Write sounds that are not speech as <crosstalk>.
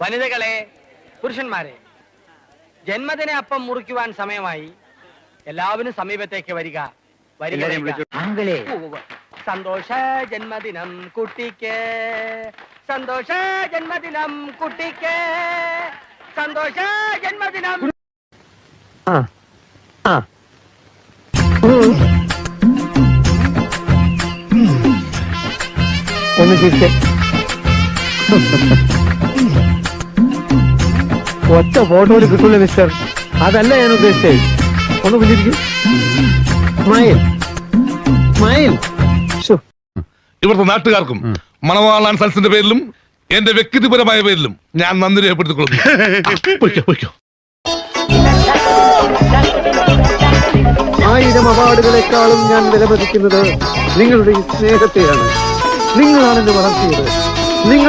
വനിതകളെ പുരുഷന്മാരെ ജന്മദിന അപ്പം മുറിക്കുവാൻ സമയമായി. എല്ലാവരും സമീപത്തേക്ക് വരിക. വരിക. സന്തോഷ ജന്മദിനം കുട്ടിക്ക്. സന്തോഷ ജന്മദിനം കുട്ടിക്ക്. സന്തോഷ ജന്മദിനം. ആ ആ. ഒന്ന് ചിരിച്ചേ. ഒറ്റ ഫോട്ടോയിൽ കിട്ടൂല മിസ്റ്റർ അതല്ല ഞാൻ ഉദ്ദേശിച്ചത്. ഒന്ന് പിന്നിരിക്കും സ്മൈൽ. സ്മൈൽ. ശ്ശോ. ഇവിടുത്തെ നാട്ടുകാർക്കും മണവാളാൻ സൽസിന്റെ പേരിലും എന്റെ വ്യക്തിപരമായ പേരിലും ഞാൻ നന്ദി രേഖപ്പെടുത്തിക്കൊള്ളുന്നു. <laughs> ആയിരം അവാർഡുകളെക്കാളും ഞാൻ വിലമതിക്കുന്നത് നിങ്ങളുടെ ഈ സ്നേഹത്തെയാണ്. നിങ്ങളാണ് എന്നെ വളർത്തിയത്. നിങ്ങൾ